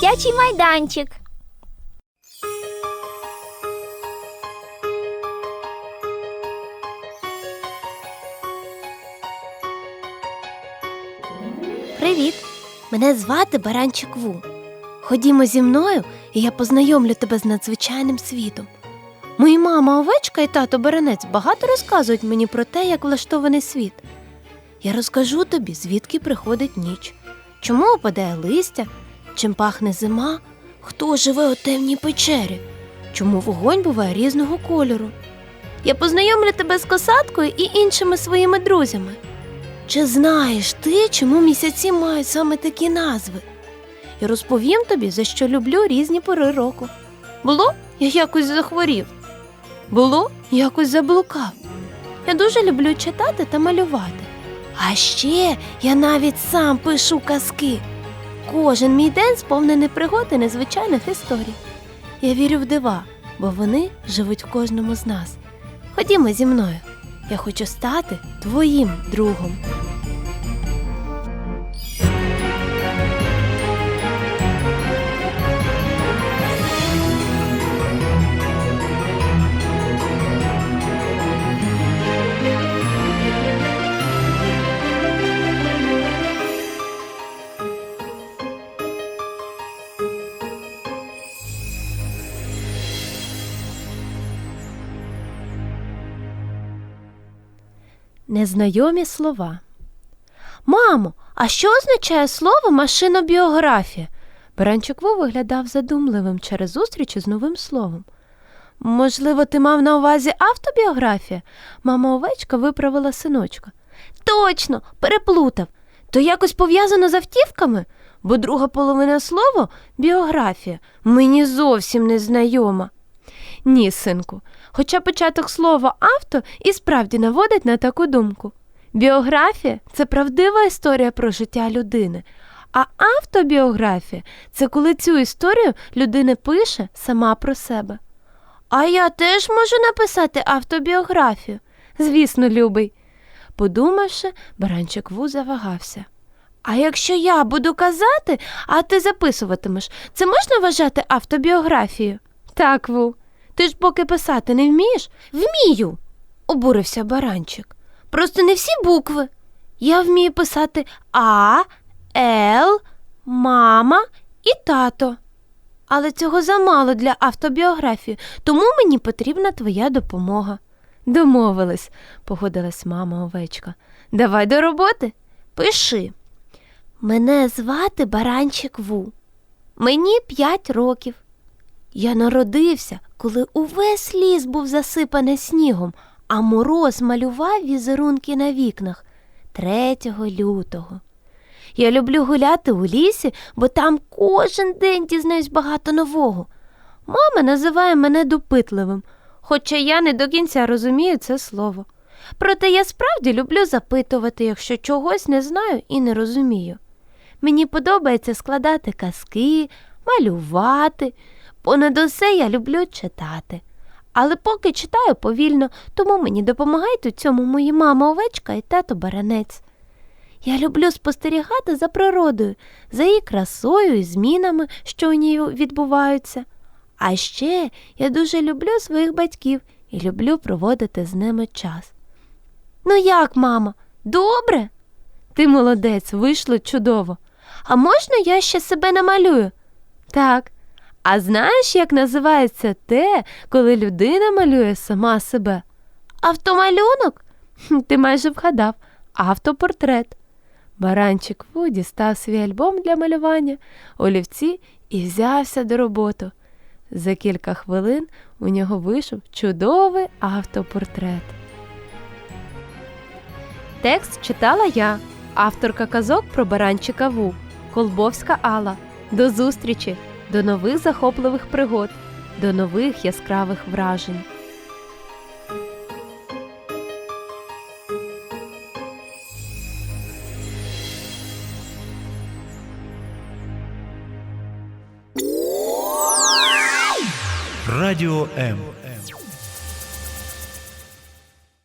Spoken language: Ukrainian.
Дитячий майданчик. Привіт! Мене звати Баранчик Ву. Ходімо зі мною, і я познайомлю тебе з надзвичайним світом. Мої мама овечка і тато Баранець багато розказують мені про те, як влаштований світ. Я розкажу тобі, звідки приходить ніч, чому опадає листя, чим пахне зима, хто живе у темній печері, чому вогонь буває різного кольору. Я познайомлю тебе з косаткою і іншими своїми друзями. Чи знаєш ти, чому місяці мають саме такі назви? І розповім тобі, за що люблю різні пори року. Було, я якось захворів. Було, якось заблукав. Я дуже люблю читати та малювати. А ще я навіть сам пишу казки. Кожен мій день сповнений пригод і незвичайних історій. Я вірю в дива, бо вони живуть в кожному з нас. Ходімо зі мною. Я хочу стати твоїм другом. Незнайомі слова. Мамо, а що означає слово машинобіографія? Баранчик Ву виглядав задумливим через зустріч із новим словом. Можливо, ти мав на увазі автобіографія? Мама овечка виправила синочка. Точно, переплутав. То якось пов'язано з автівками? Бо друга половина слова біографія мені зовсім не знайома. Ні, синку, хоча початок слова авто і справді наводить на таку думку. Біографія це правдива історія про життя людини, а автобіографія це коли цю історію людина пише сама про себе. А я теж можу написати автобіографію. Звісно, любий. Подумавши, баранчик Ву завагався. А якщо я буду казати, а ти записуватимеш, це можна вважати автобіографією? Так, Ву. Ти ж поки писати не вмієш? Вмію, обурився баранчик. Просто не всі букви. Я вмію писати А, Л, мама і тато. Але цього замало для автобіографії, тому мені потрібна твоя допомога. Домовились, погодилась мама овечка. Давай до роботи. Пиши. Мене звати Баранчик Ву. Мені п'ять років. Я народився, коли увесь ліс був засипаний снігом, а мороз малював візерунки на вікнах 3 лютого. Я люблю гуляти у лісі, бо там кожен день дізнаюсь багато нового. Мама називає мене допитливим, хоча я не до кінця розумію це слово. Проте я справді люблю запитувати, якщо чогось не знаю і не розумію. Мені подобається складати казки, малювати. Понад усе я люблю читати. Але поки читаю повільно, тому мені допомагають у цьому мої мама овечка і тато баранець. Я люблю спостерігати за природою, за її красою і змінами, що у ній відбуваються. А ще я дуже люблю своїх батьків і люблю проводити з ними час. Ну як, мама, добре? Ти молодець, вийшло чудово. А можна я ще себе намалюю? Так. А знаєш, як називається те, коли людина малює сама себе? Автомалюнок? Ти майже вгадав, автопортрет. Баранчик Ву дістав свій альбом для малювання, олівці і взявся до роботи. За кілька хвилин у нього вийшов чудовий автопортрет. Текст читала я, авторка казок про баранчика Ву, Колбовська Алла. До зустрічі! До нових захопливих пригод, до нових яскравих вражень. Радіо М.